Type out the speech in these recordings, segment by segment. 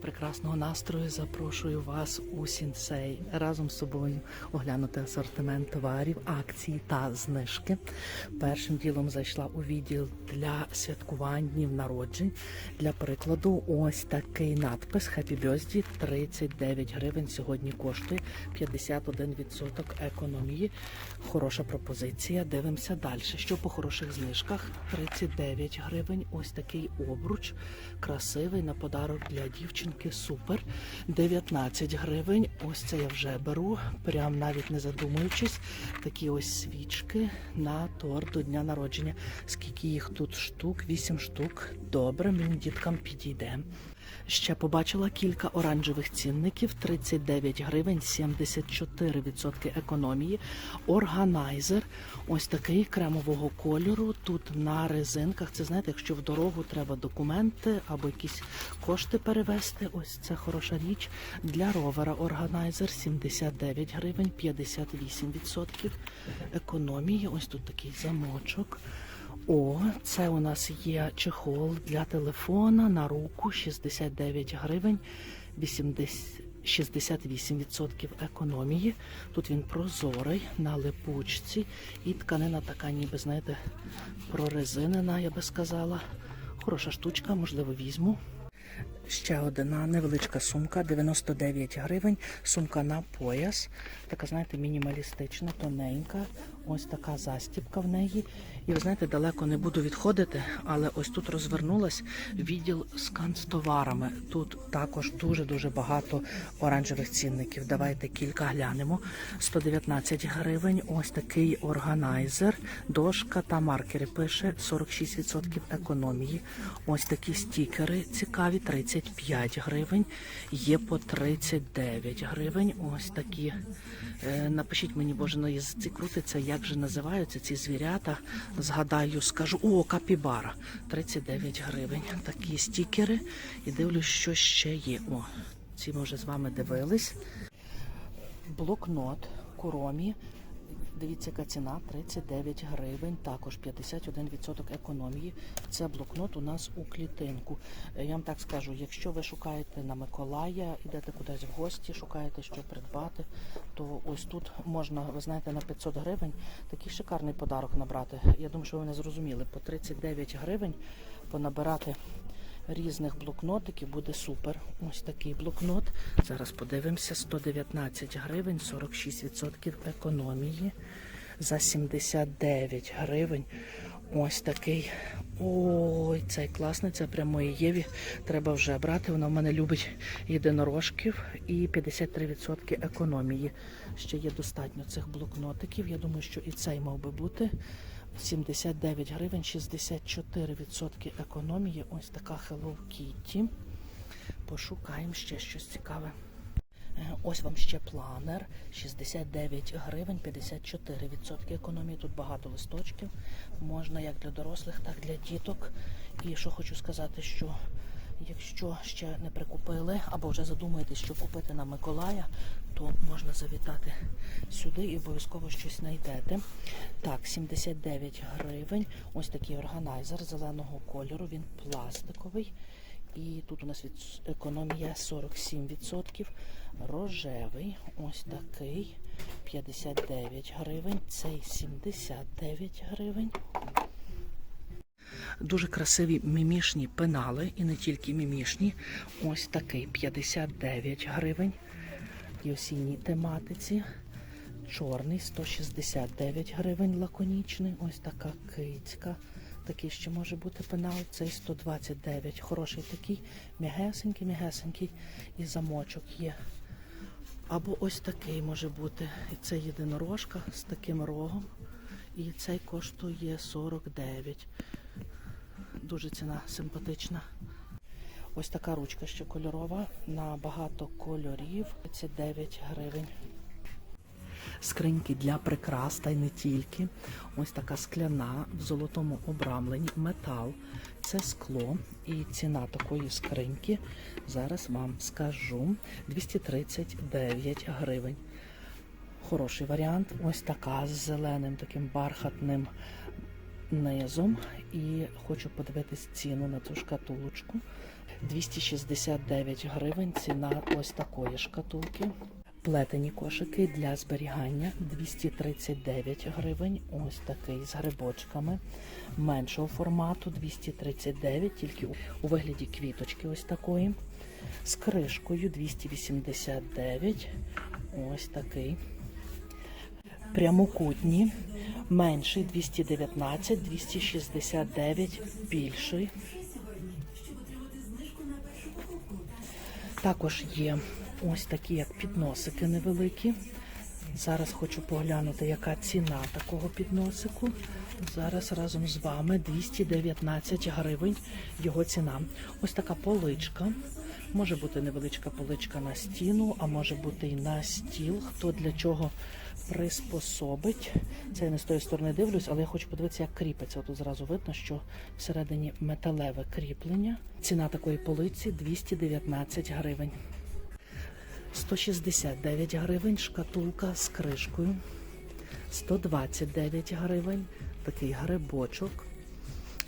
прекрасного настрою. Запрошую вас у Сінсей разом з собою оглянути асортимент товарів, акції та знижки. Першим ділом зайшла у відділ для святкувань днів народжень. Для прикладу, ось такий надпис Happy Birthday 39 гривень. Сьогодні коштує 51% економії. Хороша пропозиція. Дивимося далі. Що по хороших знижках? 39 гривень. Ось такий обруч. Красивий на подарок для дівчинки. Супер. 19 гривень. Ось це я вже беру. Прям навіть не задумуючись. Такі ось свічки на торт до дня народження. Скільки їх тут штук? 8 штук. Добре, мені діткам підійде. Ще побачила кілька оранжевих цінників: 39 гривень, 74% економії. Органайзер, ось такий кремового кольору. Тут на резинках. Це знаєте, якщо в дорогу треба документи або якісь кошти перевезти. Ось це хороша річ. Для ровера органайзер 79 гривень, 58% економії. Ось тут такий замочок. О, це у нас є чехол для телефона на руку 69 гривень, 80, 68% економії. Тут він прозорий на липучці і тканина така, ніби, знаєте, прорезинена, я би сказала. Хороша штучка, можливо, візьму. Ще одна невеличка сумка, 99 гривень. Сумка на пояс. Така, знаєте, мінімалістична, тоненька. Ось така застібка в неї. І ви знаєте, далеко не буду відходити, але ось тут розвернулась відділ з канцтоварами. Тут також дуже-дуже багато оранжевих цінників. Давайте кілька глянемо. 119 гривень. Ось такий органайзер, дошка та маркери. Пише 46% економії. Ось такі стікери цікаві, 35 гривень. Є по 39 гривень. Ось такі. Е, Напишіть мені, боже, на язиці крутиться, як же називаються ці звірята. Згадаю, скажу, о, капібара. 39 гривень. Такі стікери. І дивлюсь, що ще є. О, ці ми вже з вами дивились. Блокнот Куромі. Дивіться, яка ціна 39 гривень, також 51% економії. Це блокнот у нас у клітинку. Е, Я вам так скажу, якщо ви шукаєте на Миколая, йдете кудись в гості, шукаєте, що придбати, то ось тут можна, ви знаєте, на 500 гривень такий шикарний подарок набрати. Я думаю, що ви не зрозуміли. По 39 гривень понабирати різних блокнотиків буде супер. Ось такий блокнот. Зараз подивимося: 119 гривень, 46% економії. За 79 гривень. Ось такий. Ой, цей класний, це прямо моїй Єві. Треба вже брати. Вона в мене любить єдинорожків і 53% економії. Ще є достатньо цих блокнотиків. Я думаю, що і цей мав би бути. 79 гривень, 64% економії. Ось така Hello Kitty. Пошукаємо ще щось цікаве. Е, Ось вам ще планер. 69 гривень, 54% економії. Тут багато листочків. Можна як для дорослих, так і для діток. І що хочу сказати, що якщо ще не прикупили або вже задумаєтесь, що купити на Миколая, то можна завітати сюди і обов'язково щось знайдете. Так, 79 гривень. Ось такий органайзер зеленого кольору. Він пластиковий. І тут у нас від економія 47%. Рожевий, ось такий 59 гривень. Цей 79 гривень. Дуже красиві мімішні пенали, і не тільки мімішні. Ось такий 59 гривень. І осінній тематиці. Чорний 169 гривень лаконічний. Ось така кицька. Такий ще може бути пенал. Цей 129. Хороший такий, м'ягесенький, м'ягесенький. І замочок є. Або ось такий може бути. І це єдинорожка з таким рогом. І цей коштує 49. Дуже ціна симпатична. Ось така ручка ще кольорова на багато кольорів. 39 гривень. Скриньки для прикрас та й не тільки. Ось така скляна в золотому обрамленні, метал. Це скло і ціна такої скриньки. Зараз вам скажу 239 гривень. Хороший варіант. Ось така з зеленим таким бархатним низом. І хочу подивитись ціну на цю шкатулочку. 269 гривень. Ціна ось такої шкатулки. Плетені кошики для зберігання 239 гривень. Ось такий з грибочками. Меншого формату 239, тільки у- вигляді квіточки ось такої. З кришкою 289. Ось такий. Прямокутні. Менший 219, 269, більший. Також є ось такі, як підносики невеликі. Зараз хочу поглянути, яка ціна такого підносику. Зараз разом з вами 219 гривень його ціна. Ось така поличка. Може бути невеличка поличка на стіну, а може бути і на стіл. Хто для чого приспособить. Це я не з тої сторони дивлюсь, але я хочу подивитися, як кріпиться. Тут зразу видно, що всередині металеве кріплення. Ціна такої полиці 219 гривень. 169 гривень шкатулка з кришкою. 129 гривень такий грибочок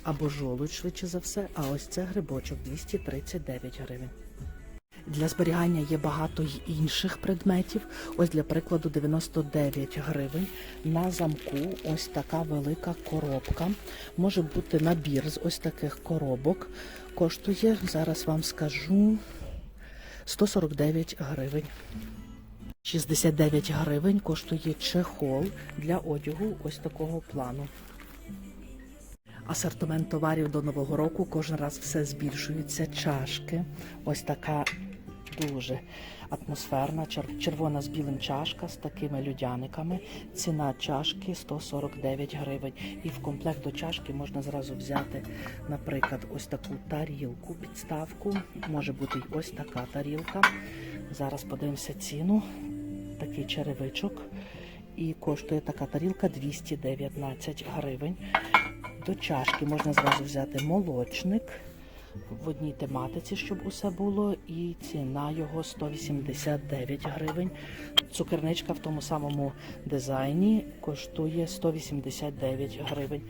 або жолудь, швидше за все. А ось це грибочок 239 гривень. Для зберігання є багато й інших предметів. Ось для прикладу 99 гривень. На замку ось така велика коробка. Може бути набір з ось таких коробок. Коштує, зараз вам скажу, 149 гривень. 69 гривень коштує чехол для одягу ось такого плану. Асортимент товарів до нового року кожен раз все збільшується. Чашки, ось така дуже атмосферна, червона з білим чашка з такими людяниками. Ціна чашки 149 гривень. І в комплект до чашки можна зразу взяти, наприклад, ось таку тарілку, підставку. Може бути й ось така тарілка. Зараз подивимося ціну. Такий черевичок. І коштує така тарілка 219 гривень. До чашки можна зразу взяти молочник в одній тематиці, щоб усе було, і ціна його 189 гривень. Цукерничка в тому самому дизайні коштує 189 гривень.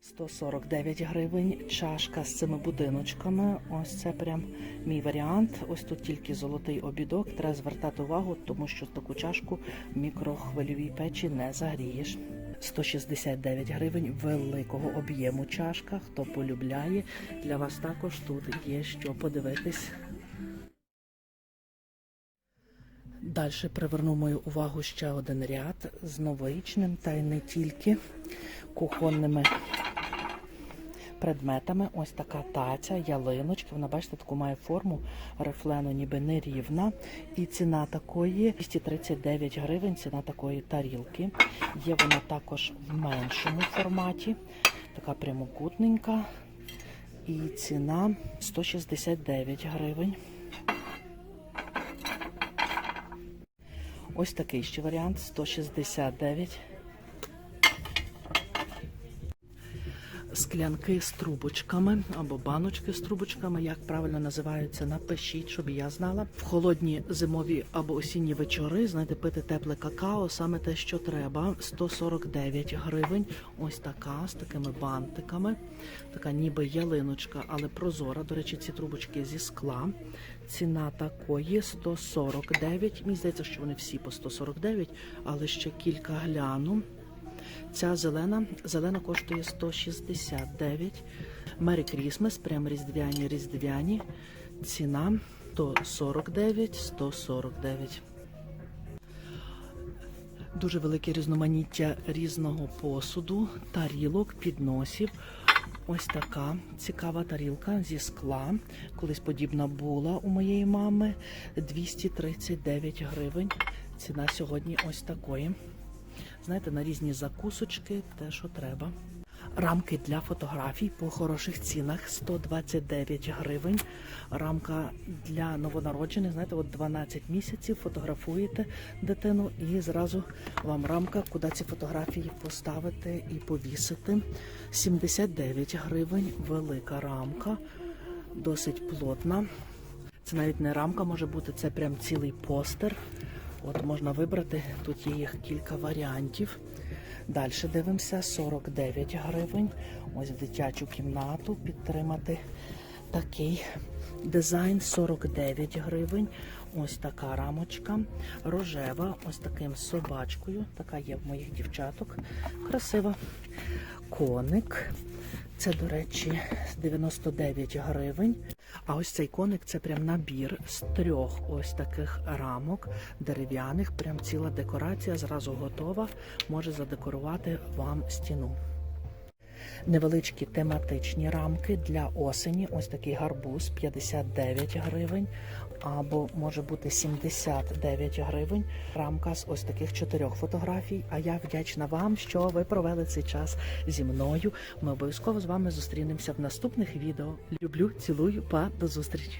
149 гривень. Чашка з цими будиночками. Ось це прям мій варіант. Ось тут тільки золотий обідок. Треба звертати увагу, тому що таку чашку в мікрохвильовій печі не загрієш. 169 гривень великого об'єму чашка. Хто полюбляє, для вас також тут є що подивитись. Далі приверну мою увагу ще один ряд з новорічним та й не тільки кухонними предметами. Ось така таця, ялиночки. Вона, бачите, таку має форму рифлену, ніби нерівна. І ціна такої 239 гривень, ціна такої тарілки. Є вона також в меншому форматі, така прямокутненька. І ціна 169 гривень. Ось такий ще варіант 169. Склянки з трубочками або баночки з трубочками, як правильно називаються, напишіть, щоб я знала. В холодні зимові або осінні вечори знаєте, пити тепле какао, саме те, що треба. 149 гривень. Ось така з такими бантиками. Така ніби ялиночка, але прозора. До речі, ці трубочки зі скла. Ціна такої 149. Мені здається, що вони всі по 149, але ще кілька гляну. Ця зелена, зелена коштує 169. Merry Christmas, прям різдвяні, різдвяні. Ціна 149, 149. Дуже велике різноманіття різного посуду, тарілок, підносів. Ось така цікава тарілка зі скла. Колись подібна була у моєї мами. 239 гривень. Ціна сьогодні ось такої. Знаєте, на різні закусочки, те, що треба. Рамки для фотографій по хороших цінах 129 гривень. Рамка для новонароджених, знаєте, от 12 місяців фотографуєте дитину і зразу вам рамка, куди ці фотографії поставити і повісити. 79 гривень, велика рамка, досить плотна. Це навіть не рамка може бути, це прям цілий постер. От можна вибрати, тут є їх кілька варіантів. Далі дивимося 49 гривень. Ось в дитячу кімнату підтримати такий дизайн 49 гривень. Ось така рамочка. Рожева, ось таким собачкою. Така є в моїх дівчаток. Красива. Коник. Це, до речі, 99 гривень. А ось цей коник це прям набір з трьох ось таких рамок дерев'яних. Прям ціла декорація зразу готова. Може задекорувати вам стіну. Невеличкі тематичні рамки для осені. Ось такий гарбуз 59 гривень, або може бути 79 гривень. Рамка з ось таких чотирьох фотографій. А я вдячна вам, що ви провели цей час зі мною. Ми обов'язково з вами зустрінемося в наступних відео. Люблю, цілую, па, до зустрічі.